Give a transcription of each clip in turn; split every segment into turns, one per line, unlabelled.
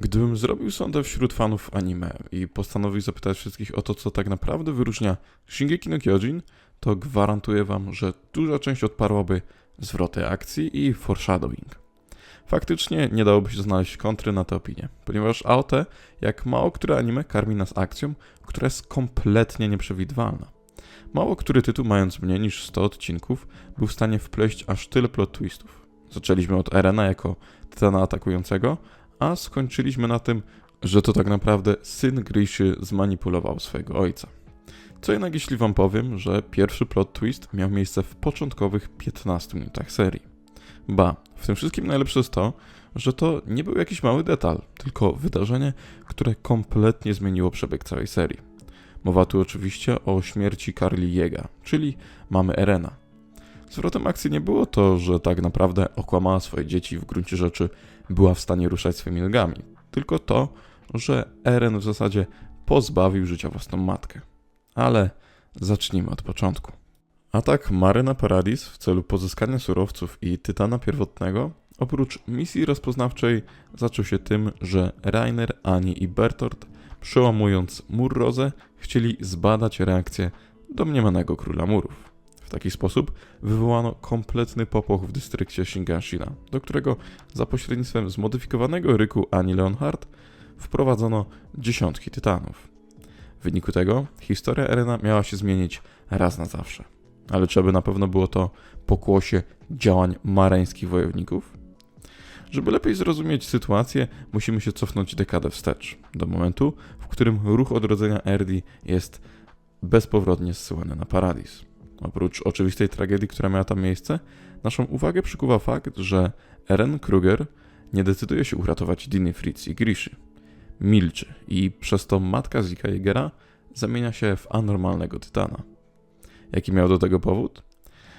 Gdybym zrobił sondę wśród fanów anime i postanowił zapytać wszystkich o to, co tak naprawdę wyróżnia Shingeki no Kyojin, to gwarantuję wam, że duża część odparłaby zwroty akcji i foreshadowing. Faktycznie nie dałoby się znaleźć kontry na tę opinię, ponieważ AOT, jak mało które anime, karmi nas akcją, która jest kompletnie nieprzewidywalna. Mało który tytuł, mając mniej niż 100 odcinków, był w stanie wpleść aż tyle plot twistów. Zaczęliśmy od Erena jako tytana atakującego, a skończyliśmy na tym, że to tak naprawdę syn Griszy zmanipulował swojego ojca. Co jednak jeśli wam powiem, że pierwszy plot twist miał miejsce w początkowych 15 minutach serii. Ba, w tym wszystkim najlepsze jest to, że to nie był jakiś mały detal, tylko wydarzenie, które kompletnie zmieniło przebieg całej serii. Mowa tu oczywiście o śmierci Carly Jega, czyli mamy Erena. Zwrotem akcji nie było to, że tak naprawdę okłamała swoje dzieci w gruncie rzeczy była w stanie ruszać swoimi nogami, tylko to, że Eren w zasadzie pozbawił życia własną matkę. Ale zacznijmy od początku. Atak Mary na Paradis w celu pozyskania surowców i tytana pierwotnego, oprócz misji rozpoznawczej, zaczął się tym, że Rainer, Ani i Bertolt, przełamując mur Rozę, chcieli zbadać reakcję domniemanego króla murów. W taki sposób wywołano kompletny popłoch w dystrykcie Shingashina, do którego za pośrednictwem zmodyfikowanego ryku Ani Leonhardt wprowadzono dziesiątki tytanów. W wyniku tego historia Erena miała się zmienić raz na zawsze. Ale czy aby na pewno było to pokłosie działań marańskich wojowników? Żeby lepiej zrozumieć sytuację, musimy się cofnąć dekadę wstecz, do momentu, w którym ruch odrodzenia Erdi jest bezpowrotnie zsyłany na Paradis. Oprócz oczywistej tragedii, która miała tam miejsce, naszą uwagę przykuwa fakt, że Eren Kruger nie decyduje się uratować Diny Fritz i Griszy. Milczy i przez to matka Zika Jegera zamienia się w anormalnego tytana. Jaki miał do tego powód?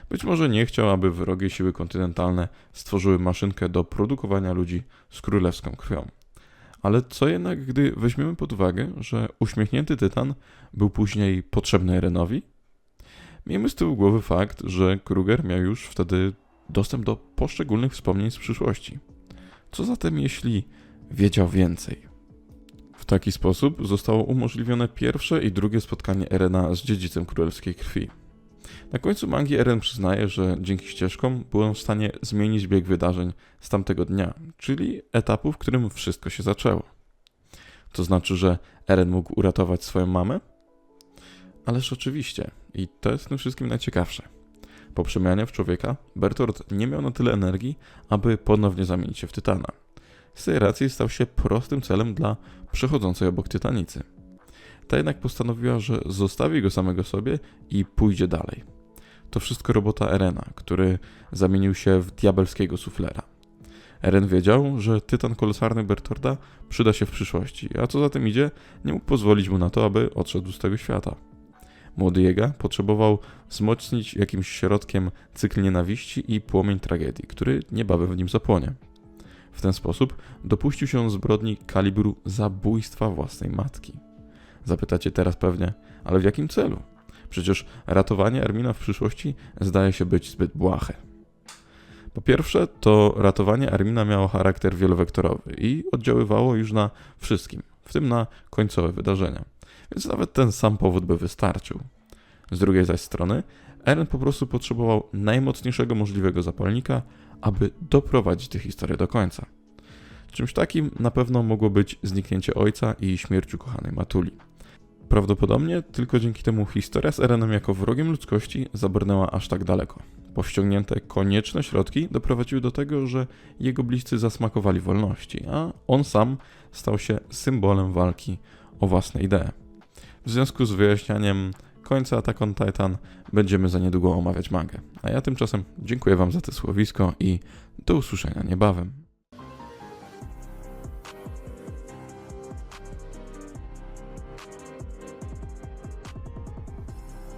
Być może nie chciał, aby wrogie siły kontynentalne stworzyły maszynkę do produkowania ludzi z królewską krwią. Ale co jednak, gdy weźmiemy pod uwagę, że uśmiechnięty tytan był później potrzebny Erenowi? Miejmy z tyłu głowy fakt, że Kruger miał już wtedy dostęp do poszczególnych wspomnień z przyszłości. Co zatem, jeśli wiedział więcej? W taki sposób zostało umożliwione pierwsze i drugie spotkanie Erena z dziedzicem królewskiej krwi. Na końcu mangi Eren przyznaje, że dzięki ścieżkom byłem w stanie zmienić bieg wydarzeń z tamtego dnia, czyli etapu, w którym wszystko się zaczęło. To znaczy, że Eren mógł uratować swoją mamę? Ależ oczywiście, i to jest w tym wszystkim najciekawsze. Po przemianie w człowieka, Bertolt nie miał na tyle energii, aby ponownie zamienić się w tytana. Z tej racji stał się prostym celem dla przechodzącej obok tytanicy. Ta jednak postanowiła, że zostawi go samego sobie i pójdzie dalej. To wszystko robota Erena, który zamienił się w diabelskiego suflera. Eren wiedział, że tytan kolosalny Bertorda przyda się w przyszłości, a co za tym idzie, nie mógł pozwolić mu na to, aby odszedł z tego świata. Młody Jega potrzebował wzmocnić jakimś środkiem cykl nienawiści i płomień tragedii, który niebawem w nim zapłonie. W ten sposób dopuścił się zbrodni kalibru zabójstwa własnej matki. Zapytacie teraz pewnie, ale w jakim celu? Przecież ratowanie Ermina w przyszłości zdaje się być zbyt błahe. Po pierwsze, to ratowanie Ermina miało charakter wielowektorowy i oddziaływało już na wszystkim, w tym na końcowe wydarzenia. Więc nawet ten sam powód by wystarczył. Z drugiej zaś strony, Eren po prostu potrzebował najmocniejszego możliwego zapalnika, aby doprowadzić tę historię do końca. Czymś takim na pewno mogło być zniknięcie ojca i śmierć ukochanej Matuli. Prawdopodobnie tylko dzięki temu historia z Erenem jako wrogiem ludzkości zabrnęła aż tak daleko. Powściągnięte konieczne środki doprowadziły do tego, że jego bliscy zasmakowali wolności, a on sam stał się symbolem walki o własne idee. W związku z wyjaśnianiem końca Attack on Titan będziemy za niedługo omawiać mangę. A ja tymczasem dziękuję Wam za to słowisko i do usłyszenia niebawem.